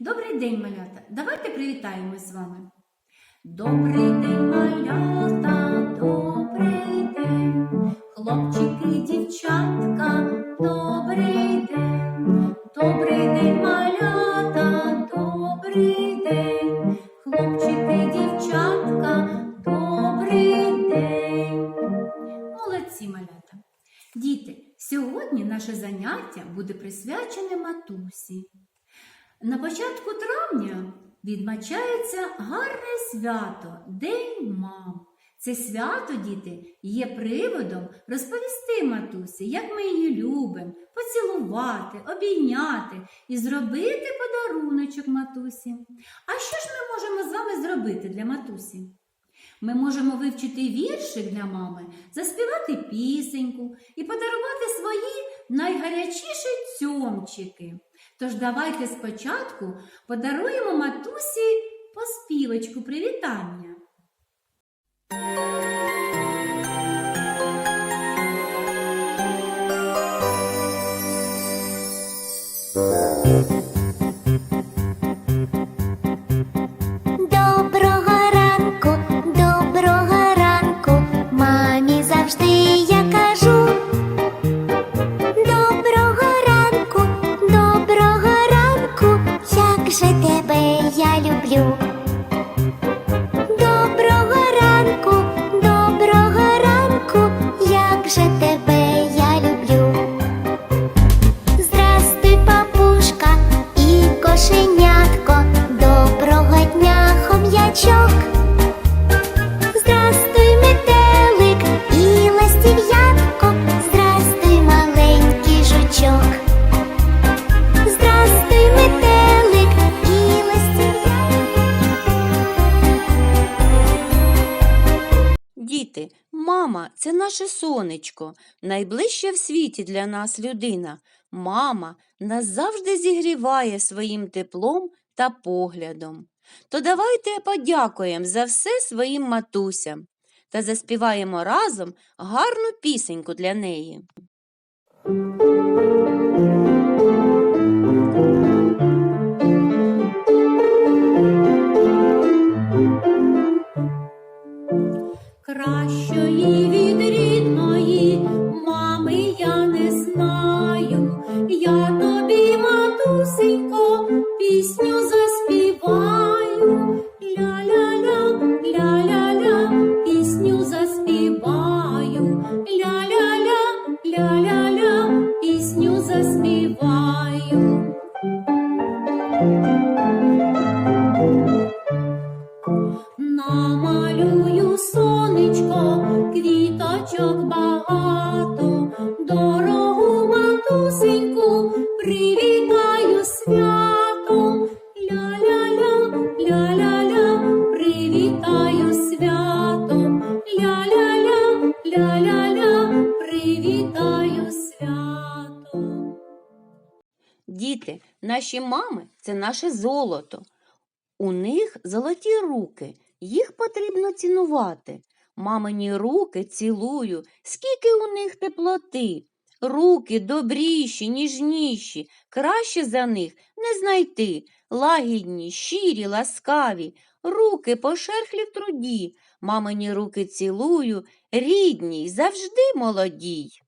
Добрий день, малята! Давайте привітаємось з вами. Добрий день, малята, добрий день, хлопчики, дівчатка, добрий день, добрий день, малята, добрий день, хлопчики, дівчатка, добрий день. Молодці, малята! Діти, сьогодні наше заняття буде присвячене матусі. На початку травня відзначається гарне свято День мам. Це свято, діти, є приводом розповісти матусі, як ми її любимо, поцілувати, обійняти і зробити подаруночок матусі. А що ж ми можемо з вами зробити для матусі? Ми можемо вивчити віршик для мами, заспівати пісеньку і подарувати свої найгарячіші цьомчики. Тож давайте спочатку подаруємо матусі поспівочку привітання. Діти, мама це наше сонечко, найближча в світі для нас людина. Мама нас завжди зігріває своїм теплом та поглядом. То давайте подякуємо за все своїм матусям та заспіваємо разом гарну пісеньку для неї. Кращої від наші мами це наше золото. У них золоті руки, їх потрібно цінувати. Мамині руки цілую, скільки у них теплоти. Руки добріші, ніжніші, краще за них не знайти. Лагідні, щирі, ласкаві, руки пошерхлі в труді. Мамині руки цілую, рідні й завжди молодій.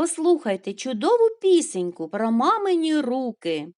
Послухайте чудову пісеньку про мамині руки.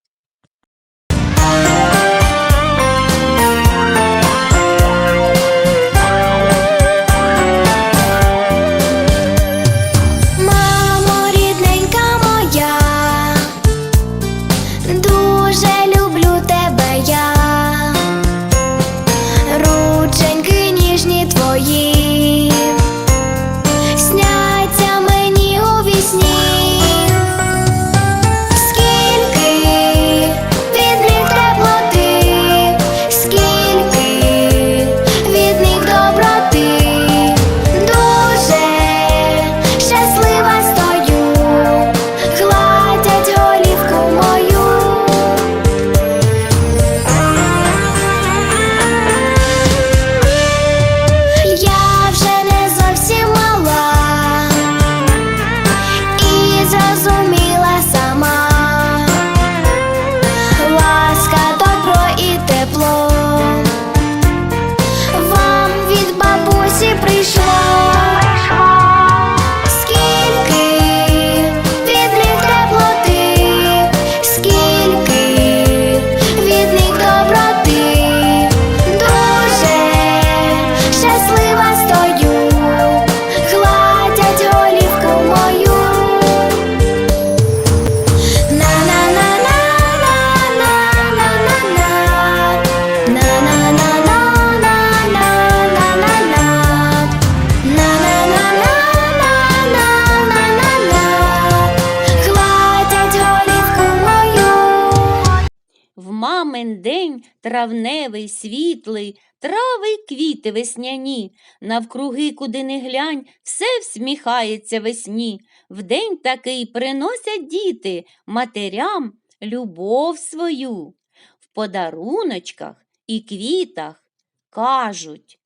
В мамин день травневий, світлий, трави й квіти весняні, навкруги, куди не глянь, все всміхається весні. В день такий приносять діти матерям любов свою. В подаруночках і квітах кажуть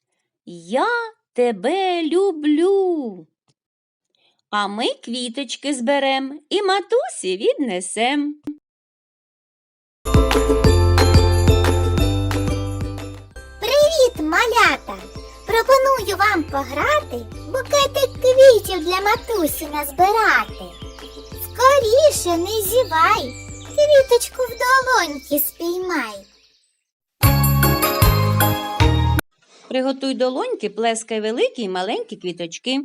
Я тебе люблю. А ми квіточки зберем і матусі віднесем. Привіт, малята! Пропоную вам пограти, букетик квітів для матусі назбирати. Скоріше не зівай, квіточку в долоньки спіймай. Приготуй долоньки, плескай великі й маленькі квіточки.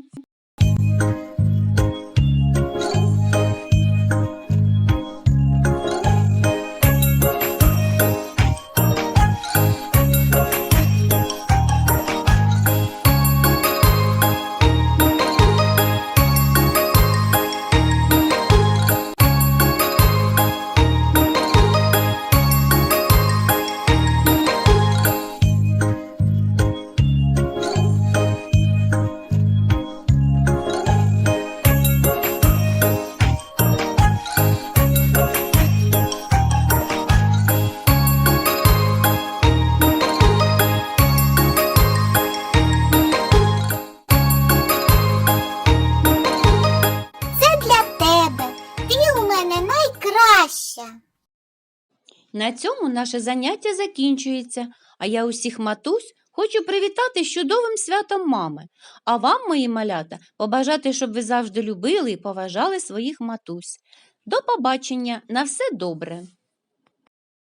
На цьому наше заняття закінчується, а я усіх матусь хочу привітати з чудовим святом мами. А вам, мої малята, побажати, щоб ви завжди любили і поважали своїх матусь. До побачення, на все добре!